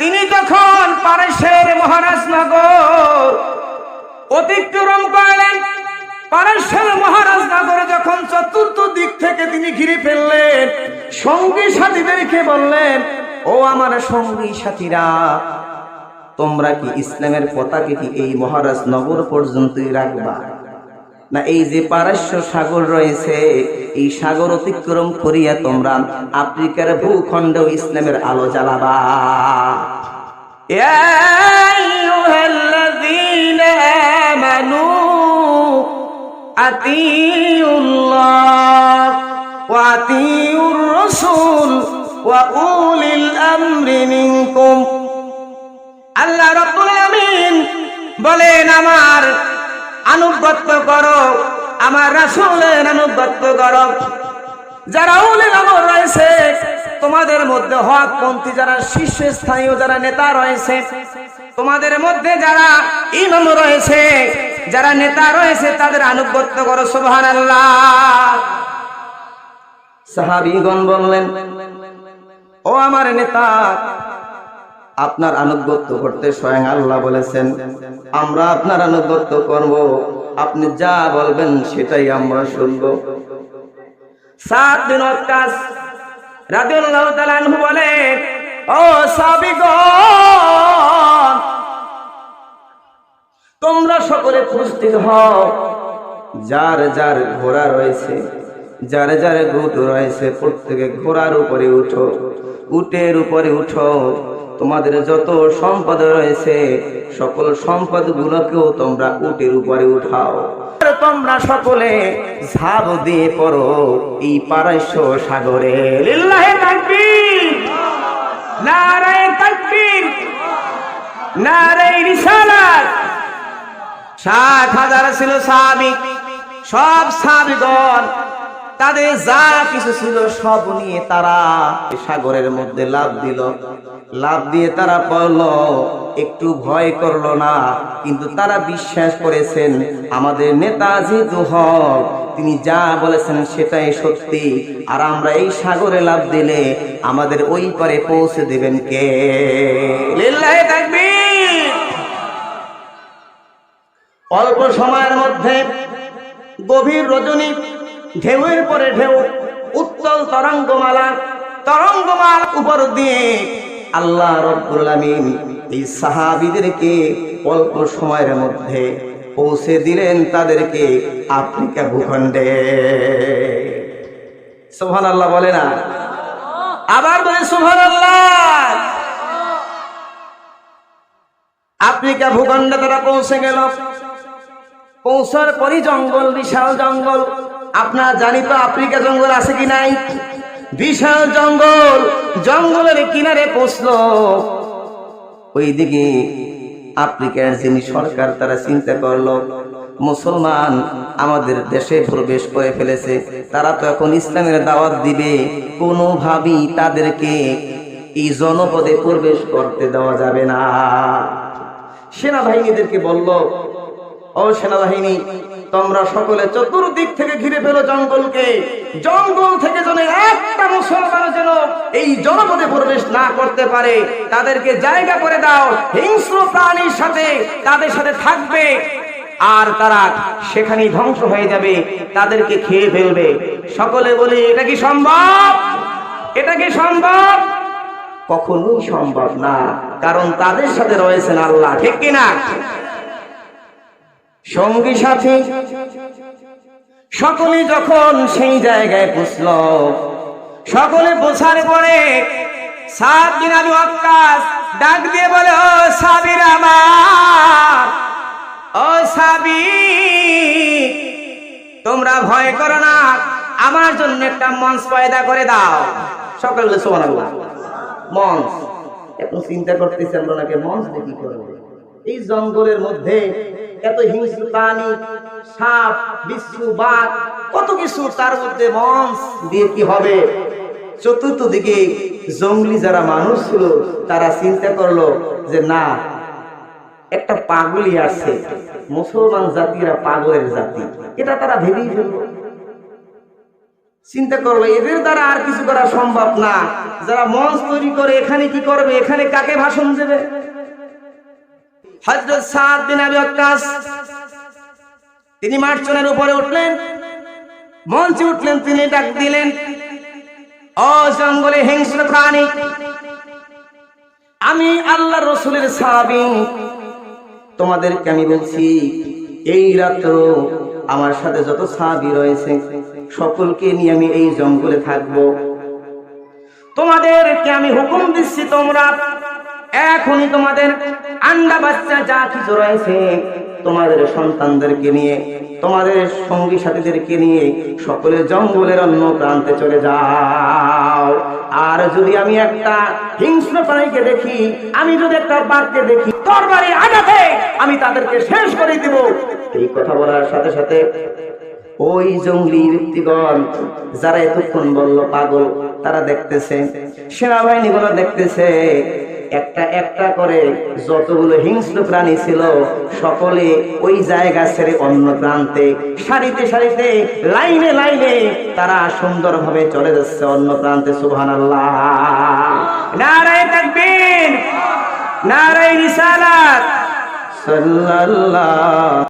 তিনি যখন পারস্যের মহারাজ নগর অতিক্রম করলেন পারস্যের মহারাজ নগরে যখন চতুর্থ দিক থেকে তিনি ঘিরে ফেললেন, সঙ্গী সাথীদেরকে বললেন, ও আমার সঙ্গী সাথীরা, তোমরা কি ইসলামের পতাকা কি এই মহারাজ নগর পর্যন্তই রাখবা? না, এই যে পারস্য সাগর রয়েছে, এই সাগর অতিক্রম করিয়া তোমরা আফ্রিকার ভূখণ্ড ইসলামের আলো জ্বালাবা। আল্লাহ রব্বুল আমিন বলেন, আমার আনুগত্য করো। আমার রাসূলের আনুগত্য করো। যারা উলিল আমর রয়েছে, তোমাদের মধ্যে হক পন্থী যারা শীর্ষস্থানীয় যারা নেতা রয়েছে, তোমাদের মধ্যে যারা ইমাম রয়েছে, যারা নেতা রয়েছে, তাদের আনুগত্য করো, সুবহানাল্লাহ। সাহাবীগণ বললেন, ও আমার নেতা আপনার আনুগত্য করতে স্বয়ং আল্লাহ বলেছেন, আমরা আপনার আনুগত্য করব, আপনি যা বলবেন সেটাই আমরা শুনব। সাত দিন অক্কাস রাদিয়াল্লাহু তাআলা বলে, ও সাবিগণ, তোমরা সকলে প্রস্তুত হও। যার যার ঘোড়া রয়েছে, যার যার গুট রয়েছে, প্রত্যেকে ঘোড়ার উপরে উঠো, উটের উপরে উঠো। তোমাদের যত সম্পদ রয়েছে, সকল সম্পদ গুলোকেও তোমরা উটের উপরে উঠাও। তোমরা সকলে ঝাঁপ দিয়ে পড়ো এই পারস্য সাগরে। ষাট হাজার ছিল সাহাবি, সব সাহাবিগণ তাদের যা কিছু ছিল সব নিয়ে তারা সাগরের মধ্যে লাভ দিল। লাভ দিয়ে তারা পড়ল একটু ভয় করল না, কিন্তু তারা বিশ্বাস করেছেন, আমাদের নেতা যেহেতু হক, তিনি যা বলেছেন সেটাই সত্যি, আর আমরা এই সাগরে লাভ দিলে আমাদের ওই পারে পৌঁছে দেবেন কে? অল্প সময়ের মধ্যে গভীর রজনী ঢেউয়ের পরে ঢেউ, উত্তল তরঙ্গমালা তরঙ্গমালা উপর দিয়ে আল্লাহ রব্বুল এই সাহাবিদেরকে অল্প সময়ের মধ্যে পৌঁছে দিলেন তাদেরকে আফ্রিকা ভূখণ্ডে। সোহান আল্লাহ বলে না? আবার বলে সোহান আল্লাহ আফ্রিকা ভূখণ্ডে তারা পৌঁছে গেল। পৌঁছার পরই জঙ্গল, বিশাল জঙ্গল। আপনার জানি তো আফ্রিকা জঙ্গল আছে কি নাই? বিশাল জঙ্গল, জঙ্গলের কিনারে পৌঁছলো। ওইদিকে আফ্রিকার যিনি সরকার, তারা চিন্তা করল, মুসলমান আমাদের দেশে প্রবেশ করে ফেলেছে, তারা তো এখন ইসলামের দাওয়াত দিবে। কোনোভাবেই তাদেরকে এই জনপদে প্রবেশ করতে দেওয়া যাবে না। সেনাবাহিনীদেরকে বলল ও সেনাবাহিনী, তোমরা সকলে চতুর্দিক থেকে ঘিরে ফেলো জঙ্গলকে। জঙ্গল থেকে যেন একটা মুসলমান যেন এই জনপদে প্রবেশ না করতে পারে, তাদেরকে জায়গা করে দাও, হিংস্র প্রাণীর সাথে তাদের সাথে থাকবে। আর তারা সেখানেই ধ্বংস হয়ে যাবে, তাদেরকে খেয়ে ফেলবে। সকলে বলি, এটা কি সম্ভব? এটা কি সম্ভব? কখনোই সম্ভব না, কারণ তাদের সাথে রয়েছেন আল্লাহ, ঠিক কিনা? সঙ্গী সাথী, সকলে যখন সেই জায়গায় পুষল, সকলে পোছার পরে ডাক দিয়ে বলে, ও সাবির আমার, ও সাবি, তোমরা ভয় করো না, আমার জন্য একটা মঞ্চ পয়দা করে দাও। সকলে সোমান মঞ্চ। এখন চিন্তা করতেছি আমরা মঞ্চ কি করব? এই জঙ্গলের মধ্যে এত হিংস্র প্রাণী, সাপ বিচ্ছু বাঘ, কত কিছু তার মধ্যে মঞ্চ দিয়ে কি হবে? চতুর্থ দিকে জঙ্গলি যারা মানুষ ছিল, তারা চিন্তা করল যে না, একটা পাগলি আসছে মুসলমান জাতিরা পাগলের জাতি, এটা তারা ভেবেই ফেলল। চিন্তা করল, এদের দ্বারা আর কিছু করা সম্ভব না। যারা মঞ্চ তৈরি করে, এখানে কি করবে? এখানে কাকে ভাষণ দেবে? তিনি মার্চনের উপরে উঠলেন। মঞ্চে উঠলেন, তিনি ডাক দিলেন, ও জঙ্গলে হিংস্র প্রাণী, আমি আল্লাহ রসুলের সাহাবি। তোমাদেরকে আমি বলছি, এই রাত্র আমার সাথে যত সাহাবি রয়েছে, সকলকে নিয়ে আমি এই জঙ্গলে থাকব। তোমাদেরকে আমি হুকুম দিচ্ছি তোমরা এখনই তোমাদের আন্ডা বাচ্চা যা কিছু রয়েছে তোমাদের সন্তানদেরকে নিয়ে, তোমাদের সঙ্গী সাথীদেরকে নিয়ে সকলে জঙ্গলের অন্য প্রান্তে চলে যাও। আর যদি আমি একটা হিংস্র প্রাণীকে দেখি, আমি যদি একটা বাঘকে দেখি তরবারি আঘাতে আমি তাদেরকে শেষ করে দিব। এই কথা বলার সাথে সাথে ওই জঙ্গলি ব্যক্তিগণ যারা এতক্ষণ বলল পাগল, তারা দেখতেছে সেনাবাহিনী গুলো দেখতেছে একটা একটা করে যতগুলো হিংস্র প্রাণী ছিল, সকলে ওই জায়গা ছেড়ে অন্য প্রান্তে, সারিতে সারিতে, লাইনে লাইনে তারা সুন্দরভাবে চলে যাচ্ছে অন্য প্রান্তে সুহান আল্লাহ নারায় তাকবীর, নারায় রিসালাত, সাল্লাল্লাহ।